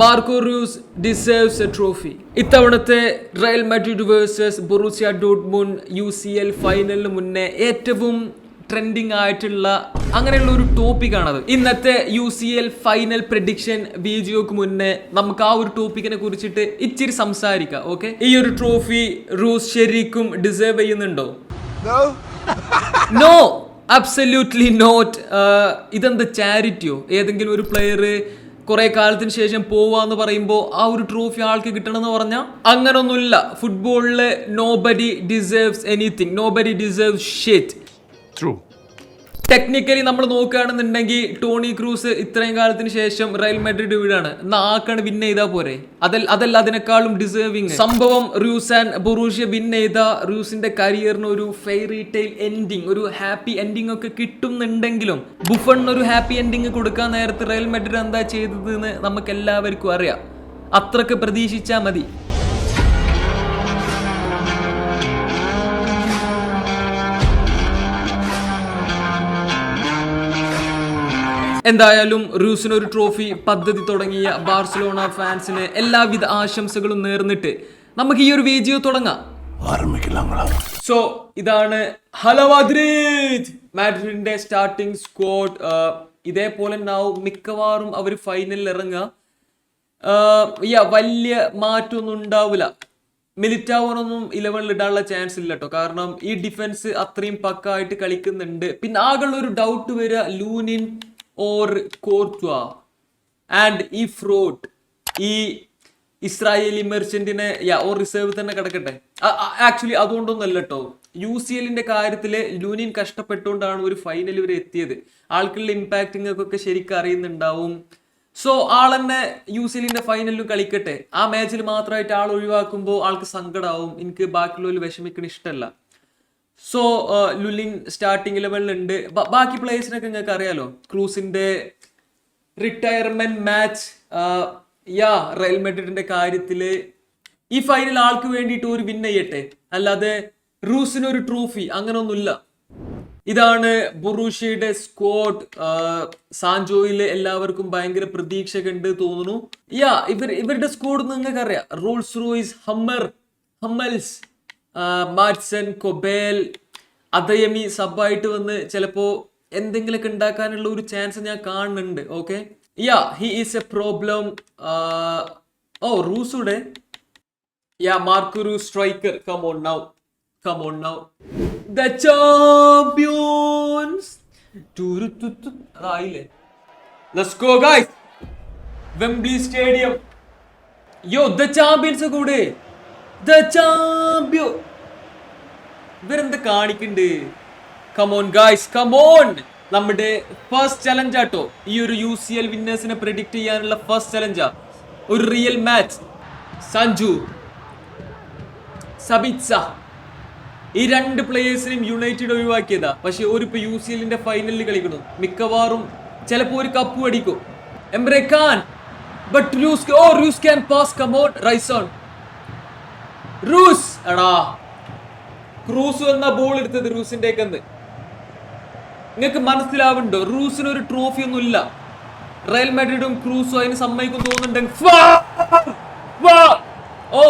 Marco Reus deserves a trophy. ഇത്തവണത്തെ Real Madrid versus Borussia ഡോട്ട്മുൺ U C L ഫൈനലിന് മുന്നേ ഏറ്റവും ട്രെൻഡിങ് ആയിട്ടുള്ള അങ്ങനെയുള്ള ഒരു ടോപ്പിക്കാണത്. ഇന്നത്തെ U C L final prediction വീഡിയോക്ക് മുന്നേ നമുക്ക് ആ ഒരു ടോപ്പിക്കിനെ കുറിച്ചിട്ട് ഇച്ചിരി സംസാരിക്കാം ഓക്കെ ഈ ഒരു ട്രോഫി റൂസ് ശരിക്കും ഡിസേർവ് ചെയ്യുന്നുണ്ടോ? നോ അബ്സല്യൂട്ട്ലി നോട്ട് ഇതെന്താ ചാരിറ്റിയോ ഏതെങ്കിലും ഒരു പ്ലെയർ കുറെ കാലത്തിന് ശേഷം പോവാന്ന് പറയുമ്പോൾ ആ ഒരു ട്രോഫി ആൾക്ക് കിട്ടണമെന്ന് പറഞ്ഞാൽ അങ്ങനൊന്നുമില്ല. ഫുട്ബോളിലെ nobody deserves anything nobody deserve shit True. Technically നമ്മൾ നോക്കുകയാണെന്നുണ്ടെങ്കിൽ ടോണി ക്രൂസ് ഇത്രയും കാലത്തിന് ശേഷം റയൽ മെഡ്രിഡ് വീടാണ്. എന്നാ ആക്കാണ് വിൻ ചെയ്താൽ പോരെ? അതല്ല അതല്ല അതിനേക്കാളും ഡിസേർവിങ് സംഭവം റൂസ് ആൻഡ് ബൊറൂഷ്യ വിൻ ചെയ്ത റൂസിന്റെ കരിയറിന് ഒരു ഫെയറി ടെയിൽ എൻഡിങ് ഒരു ഹാപ്പി എൻഡിങ് ഒക്കെ കിട്ടുന്നുണ്ടെങ്കിലും ബുഫണിന് ഒരു ഹാപ്പി എൻഡിങ് കൊടുക്കാൻ നേരത്ത് റയൽ മെഡ്രിഡ് എന്താ ചെയ്തതെന്ന് നമുക്ക് എല്ലാവർക്കും അറിയാം. അത്രയ്ക്ക് പ്രതീക്ഷിച്ചാൽ മതി. എന്തായാലും റൂസിന് ഒരു ട്രോഫി പദ്ധതി തുടങ്ങിയ ബാർസലോണ ഫാൻസിന് എല്ലാവിധ ആശംസകളും നേർന്നിട്ട് നമുക്ക് ഈ ഒരു വീഡിയോ തുടങ്ങാം. സോ ഇതാണ് ഹലോ മാഡ്രിഡിന്റെ സ്റ്റാർട്ടിംഗ് സ്ക്വാഡ് ഇതേപോലെ ഉണ്ടാവും മിക്കവാറും അവർ ഫൈനലിൽ ഇറങ്ങുക. വലിയ മാറ്റമൊന്നും ഉണ്ടാവില്ല. മിലിറ്റാവറൊന്നും ഇലവനിൽ ഇടാനുള്ള ചാൻസ് ഇല്ല കേട്ടോ കാരണം ഈ ഡിഫൻസ് അത്രയും പക്കായിട്ട് കളിക്കുന്നുണ്ട്. പിന്നെ ആകെയുള്ള ഒരു ഡൗട്ട് വരിക Lunin or Courtois and if wrote, ഈ ഇസ്രായേലി മെർച്ചന്റിനെ ഓർ റിസർവ് തന്നെ കിടക്കട്ടെ. ആക്ച്വലി അതുകൊണ്ടൊന്നല്ല കേട്ടോ യു സി എല്ലിന്റെ കാര്യത്തിൽ ലൂനിൻ കഷ്ടപ്പെട്ടുകൊണ്ടാണ് ഒരു ഫൈനൽ വരെ എത്തിയത്. ആൾക്കുള്ള ഇമ്പാക്റ്റിംഗ് ഒക്കെ ശരിക്കും അറിയുന്നുണ്ടാവും. സോ ആളെന്നെ യു സി എല്ലിന്റെ ഫൈനലിലും കളിക്കട്ടെ. ആ മാച്ചിൽ മാത്രമായിട്ട് ആൾ ഒഴിവാക്കുമ്പോൾ ആൾക്ക് സങ്കടമാവും എനിക്ക് ബാക്കിയുള്ളവർ വിഷമിക്കണ ഇഷ്ടമല്ല സോ ലുലിൻ സ്റ്റാർട്ടിംഗ് ലെവലിലുണ്ട് ബാക്കി പ്ലേയേഴ്സിനൊക്കെ നിങ്ങൾക്ക് അറിയാലോ. ക്രൂസിന്റെ റിട്ടയർമെന്റ് മാച്ച് യാ റയൽ മെഡ്രിഡിന്റെ കാര്യത്തിൽ ഈ ഫൈനൽ ആൾക്ക് വേണ്ടിയിട്ട് ഒരു വിൻ ചെയ്യട്ടെ. അല്ലാതെ റൂസിന് ഒരു ട്രോഫി അങ്ങനൊന്നുമില്ല. ഇതാണ് ബുറൂഷിയുടെ സ്ക്വാഡ് സാൻജോയിൽ എല്ലാവർക്കും ഭയങ്കര പ്രതീക്ഷ കണ്ട് തോന്നുന്നു. യാ ഇവർ ഇവരുടെ സ്ക്വാഡ് നിങ്ങൾക്ക് അറിയാം. Rolls Royce Hummer Hummels Maatsen Kobel Adeyemi സബായിട്ട് വന്ന് ചിലപ്പോ എന്തെങ്കിലുമൊക്കെ ഉണ്ടാക്കാനുള്ള ഒരു ചാൻസ് ഞാൻ കാണുന്നുണ്ട് okay yeah he is a problem oh റൂസുടെ? Yeah മാർക്കുരു striker. Come on now come on now the champions അതായില്ലേ? Let's go guys stadium yo the champions കൂടെ the ഇവരെന്താ കാണിക്കണ്ട്? Come on guys come on നമ്മുടെ first challenge ആട്ടോ. ഈ ഒരു U C L വിന്നേഴ്സിനെ predict ചെയ്യാനുള്ള first ചലഞ്ചാ ഒരു റിയൽ മാച്ച് സഞ്ജു സബിത്സ ഈ രണ്ട് പ്ലേയേഴ്സിനെയും യുണൈറ്റഡ് ഒഴിവാക്കിയതാ. പക്ഷെ ഒരു ഇപ്പൊ യു സി എല്ലിന്റെ ഫൈനലിൽ കളിക്കുന്നു. മിക്കവാറും ചിലപ്പോൾ ഒരു കപ്പ് അടിക്കും. Emre Can but lose oh Reus can pass come on റൈസോൺ Reus. എടാ ക്രൂസ് എന്ന ബോൾ എടുത്തത് റൂസിന്റെ നിങ്ങൾക്ക് മനസ്സിലാവുന്നുണ്ടോ? റൂസിന് ഒരു ട്രോഫി ഒന്നും ഇല്ല റയൽ മാഡ്രിഡും ക്രൂസും അതിന് സമ്മതിക്കും തോന്നുന്നുണ്ടെങ്കിൽ ഓ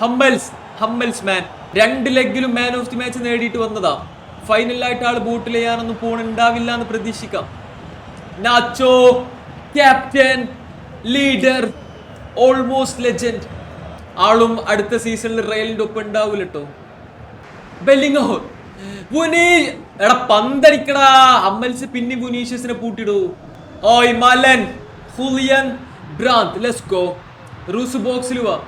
ഹമ്മൽസ് ഹമ്മൽസ് മാൻ. രണ്ട് ലെഗിലും മാൻ ഓഫ് ദി മാച്ച് നേടിയിട്ട് വന്നതാ. ഫൈനലായിട്ട് ആൾ ബൂട്ടിൽ ചെയ്യാനൊന്നും പോണുണ്ടാവില്ല എന്ന് പ്രതീക്ഷിക്കാം. Nacho captain leader almost legend ആളും അടുത്ത സീസണിൽ റയലിന്റെ ഒപ്പം ഉണ്ടാവില്ല കേട്ടോ എടാ പന്തടിക്കടാ. അമ്മൽസ് പിന്നെ ബുനീഷ്യസിനെ പൂട്ടിടൂ. ഓയ് Malen Julian Brandt let's go Reus ബോക്സിൽ വാ.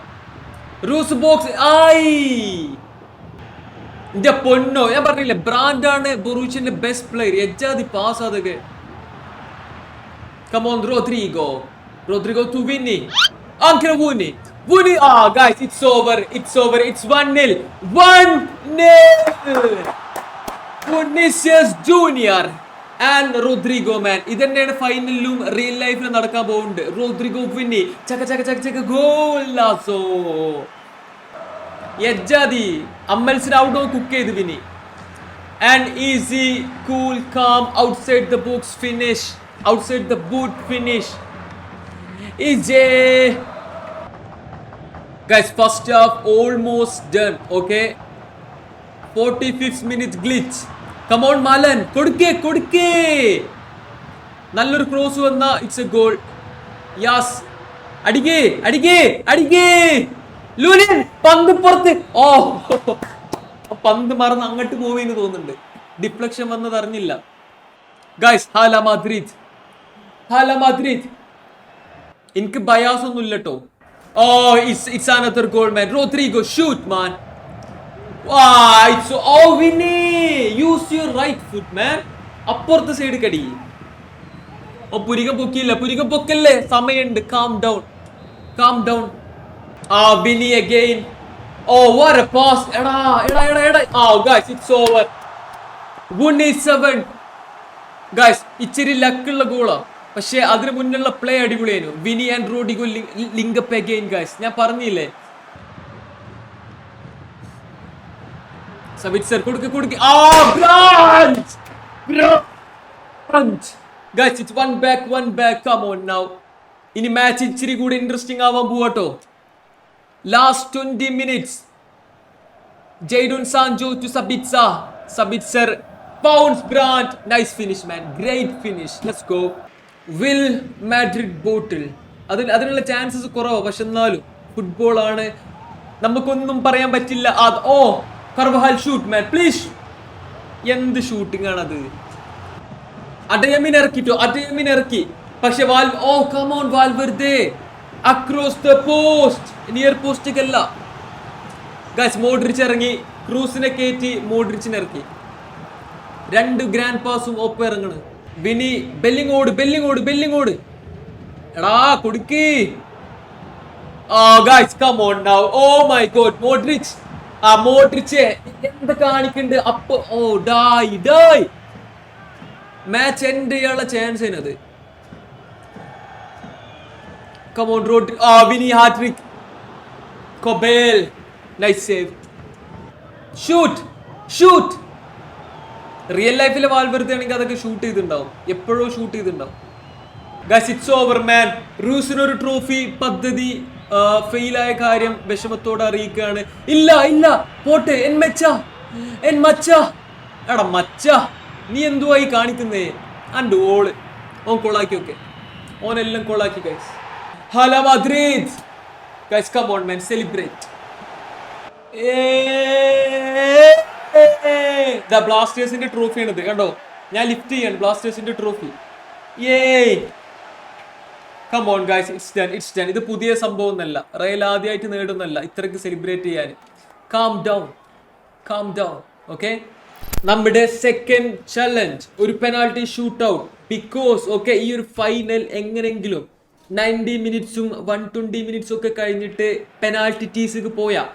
റൂസ് ബോക്സ് ആയി. എന്റെ പൊന്നോ. ഞാൻ പറഞ്ഞില്ലേ ബ്രാൻഡാണ് ബൊറൂച്ചിന്റെ ബെസ്റ്റ് പ്ലെയർ എജാതി പാസ് അതൊക്കെ come on Rodrygo Rodrygo to Vinny Wuni. Wuni. Ah, guys, it's over. It's over. It's 1-0. 1-0. Vinicius Junior and Rodrygo man ഇതന്നെയാണ് ഫൈനലിലും റിയൽ ലൈഫിലും നടക്കാൻ പോകുന്നുണ്ട് റോദ്രിഗോ വിന്നി ചക്ക ചക്ക ചക്ക ചക്ക ഗോലാസോ യജ്ജാദി അമ്മൽസിന് ഔട്ട് കുക്ക് ചെയ്ത് Vinny and easy cool calm outside the box finish outside the boot finish ഈജേ guys first half almost done okay forty fifth minute glitch come on മാലൻ കൊടുക്കേ കൊടുക്കേ. നല്ലൊരു ക്രോസ് വന്ന ഇറ്റ്സ് എ ഗോൾ യാസ് അടിക്കേ അടിക്കേ അടിക്കേ. ലൂലിൻ പന്ത് പുറത്ത്. ഓ പന്ത് മറന്ന് അങ്ങോട്ട് പോവേന്ന് തോന്നുന്നുണ്ട്. ഡിഫ്ലക്ഷൻ വന്നത് അറിഞ്ഞില്ല. ഗൈസ് ഹാല മാദ്രിദ്. ഹാല മാദ്രിദ്. എനിക്ക് ബയാസ് ഒന്നും ഇല്ല കേട്ടോ ഓ it's it's another goal man shoot, man. Man it's oh, Vinny, use your right foot, man അപ്പുറത്തെ സൈഡ് കടി. ഓ പുരികം പൊക്കിയില്ല പുരികം പൊക്കല്ലേ? സമയമുണ്ട്. Calm down calm down ah Vinny again oh what a pass എടാ എടാ എടാ എടാ. ആ guys it's over one seven guys ഇച്ചിരി ലക്കുള്ള ഗോളാ പക്ഷെ അതിനു മുന്നുള്ള പ്ലേ അടിപൊളിയായിരുന്നു. Vinny and Rodrygo link up again guys ഞാൻ പറഞ്ഞില്ലേ? സബിറ്റ് കൊടുക്ക് കൊടുക്ക്. Guys it's one back one back come on now ഇനി മാച്ച് ഇച്ചിരി കൂടി ഇൻട്രസ്റ്റിംഗ് ആവാൻ പോവാട്ടോ last twenty minutes Jadon Sancho to സബിറ്റ്സ Sabitzer bounce Brandt nice finish man great finish let's go will Madrid bottle. അതിൽ അതിനുള്ള ചാൻസസ് കുറവാണ് പക്ഷെ എന്നാലും ഫുട്ബോൾ ആണ്. നമുക്കൊന്നും പറയാൻ പറ്റില്ല. അത് ഓ കർവഹാൽ ഷൂട്ട് മാൻ പ്ലീസ് എന്ത് ഷൂട്ടിംഗ് ആണത്? അടയമിൻ ഇറക്കിട്ടോ അടയമിൻ ഇറക്കി. പക്ഷെ വാൽ ഓ come on Valverde across the post near പോസ്റ്റിക്കല്ല guys Modric ഇറങ്ങി. ക്രൂസിനെ കയറ്റി മോഡ്രിച്ചിനെ ഇറക്കി. രണ്ട് ഗ്രാൻഡ് പാസും ഒപ്പം ഇറങ്ങണ്. വിനി ബെല്ലിങ്ങോട് ബെല്ലിങ്ങോട് ബെല്ലിങ്ങോട്. എടാ കൊടുക്കി. ആ കം മോഡ്രിച്ച്. ആ മോഡ്രിച്ച് എന്ത് ഓ ചെയ്യാനുള്ള road hattrick nice save shoot shoot real ലൈഫിലെ വാൽവെറുതെ ആണെങ്കിൽ അതൊക്കെ ഷൂട്ട് ചെയ്തിട്ടുണ്ടാവും. എപ്പോഴോ ഷൂട്ട് ചെയ്തിട്ടുണ്ടാവും. ഗസ് ഇറ്റ്സ് ഓവർ മാൻ റൂസിനൊരു ട്രോഫി പദ്ധതി ഫെയിലായ കാര്യം വിഷമത്തോടെ അറിയിക്കുകയാണ്. ഇല്ല ഇല്ല. പോട്ടെ എൻ മെച്ച. എൻ മച്ച. എടാ മച്ച. നീ എന്തുവായി കാണിക്കുന്നേ? അന്റെ ഓൾ ഓൻ കൊളാക്കി ഓക്കെ ഓനെല്ലാം കൊളാക്കി guys hello Madrid. Guys come on man celebrate ബ്ലാസ്റ്റേഴ്സിന്റെ ട്രോഫി ആണിത്. കണ്ടോ? ഞാൻ ലിഫ്റ്റ് ചെയ്യാണ് ബ്ലാസ്റ്റേഴ്സിന്റെ ട്രോഫി ഏയ് come on guys it's done it's done ഇത് പുതിയ സംഭവം ഒന്നല്ല റയൽ ആദ്യമായിട്ട് നേടുന്നല്ല ഇത്രയ്ക്ക് സെലിബ്രേറ്റ് ചെയ്യാൻ. Calm down calm down okay നമ്മുടെ സെക്കൻഡ് ചലഞ്ച് ഒരു penalty shoot out because okay ഈ ഒരു ഫൈനൽ എങ്ങനെങ്കിലും നയന്റി മിനിറ്റ്സും വൺ ട്വന്റി മിനിറ്റ്സും ഒക്കെ കഴിഞ്ഞിട്ട് പെനാൾട്ടി ടീസിക്ക് പോയാൽ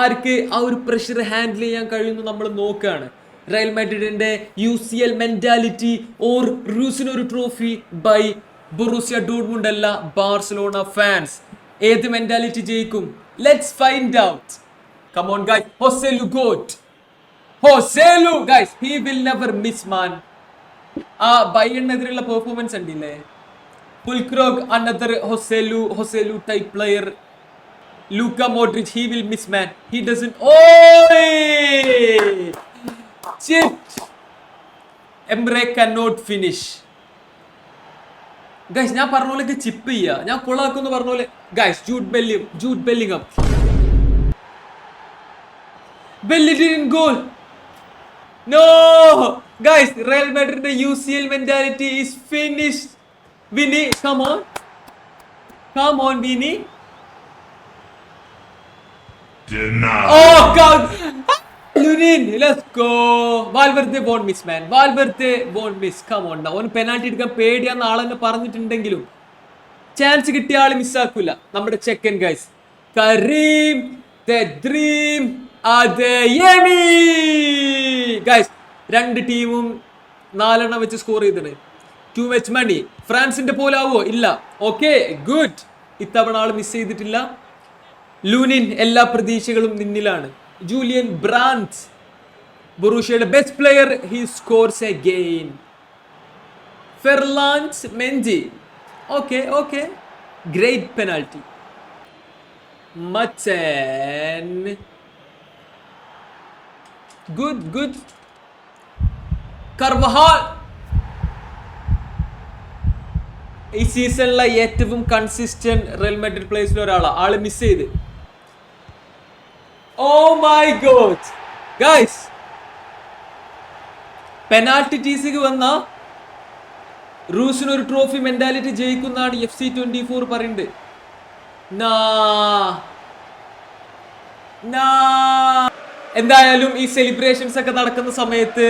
ആർക്ക് ആ ഒരു പ്രഷർ ഹാൻഡിൽ ചെയ്യാൻ കഴിയുന്നു നമ്മൾ നോക്കുകയാണ്. Real മാഡ്രിഡിന്റെ U C L mentality or റൂസിന് ഒരു ട്രോഫി ബൈ ബൊറൂസിയ ഡോർമുണ്ട് അല്ല ബാർസലോണ ഫാൻസ് ഏത് മെന്റാലിറ്റി ജയിക്കും? Let's find out come on guys Jose goat Joselu guys he will never miss man ah ബൈണിനെതിരെയുള്ള performance ഉണ്ടല്ലേ Fullkrug another Joselu Joselu type player Luka Modric he will miss man he doesn't oh Emre cannot finish guys ഞാൻ പറഞ്ഞ പോലെ chip ചെയ്യുക ഞാൻ കൊളാക്കുന്നു പറഞ്ഞ പോലെ guys Jude ബെല്ലിം Jude Bellingham ബെല്ലിഡിൻ goal no guys Real മാഡ്രിഡിന്റെ U C L mentality is finish Vini come on come on Vini Denied. Oh God! Let's go Valverde bone miss man Valverde ബോൺ miss come on ഓൻ penalty എടുക്കാൻ പേടിയാന്ന് ആളെന്നെ പറഞ്ഞിട്ടുണ്ടെങ്കിലും chance കിട്ടിയ ആൾ മിസ്സാക്കൂല നമ്മുടെ ചെക്കൻ guys Karim the dream Adeyemi guys രണ്ട് ടീമും നാലെണ്ണം വെച്ച് സ്കോർ ചെയ്തിട്ടുണ്ട് ടു മച്ച് മണി ഫ്രാൻസിന്റെ പോലെ ആവോ? ഇല്ല. ഓക്കെ ഗുഡ് ഇത്തവണ ആൾ മിസ് ചെയ്തിട്ടില്ല. ലൂനിൻ എല്ലാ പ്രതീക്ഷകളും നിന്നിലാണ്. Julian Brandt ബൊറൂഷ്യയുടെ best player he scores again Ferland Mendy okay okay great penalty മച്ചൻ good good Carvajal ഈ സീസണിലെ ഏറ്റവും കൺസിസ്റ്റന്റ് റയൽ മാഡ്രിഡ് പ്ലേസിൽ ഒരാളാണ് ആൾ മിസ് ചെയ്ത്. Oh my God guys penalty ടീസിക്ക് വന്ന റൂസിന് ഒരു ട്രോഫി മെന്റാലിറ്റി ജയിക്കുന്നതാണ് എഫ് സി ട്വന്റി ഫോർ പറയുന്നത് എന്തായാലും ഈ സെലിബ്രേഷൻസ് ഒക്കെ നടക്കുന്ന സമയത്ത്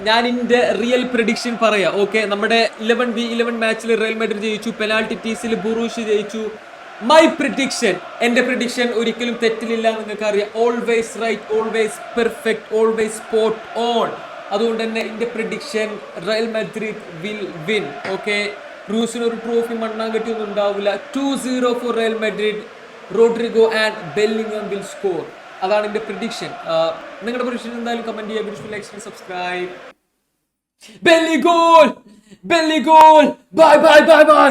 ഞാൻ എന്റെ റിയൽ പ്രഡിക്ഷൻ പറയാം. ഓക്കെ നമ്മുടെ ഇലവൻ ബി ഇലവൻ മാച്ചിൽ റയൽ മാഡ്രിഡ് ജയിച്ചു പെനാൾട്ടി ടീസിൽ ബുറൂഷ് ജയിച്ചു മൈ പ്രിഡിക്ഷൻ എന്റെ പ്രിഡിക്ഷൻ ഒരിക്കലും തെറ്റിലില്ല നിങ്ങൾക്ക് അറിയാം always right always perfect always spot on അതുകൊണ്ട് തന്നെ എന്റെ prediction Real Madrid will win okay റൂസിന് ഒരു ട്രോഫി മണ്ണാൻ കിട്ടിയൊന്നും ഉണ്ടാവില്ല. Two zero for Real Madrid Rodrygo and Bellingham will score അതാണ് എന്റെ പ്രിഡിക്ഷൻ നിങ്ങളുടെ പ്രിഡിക്ഷൻ എന്തായാലും കമന്റ് ചെയ്യുക. Video like subscribe Belli goal Belli goal bye bye bye bye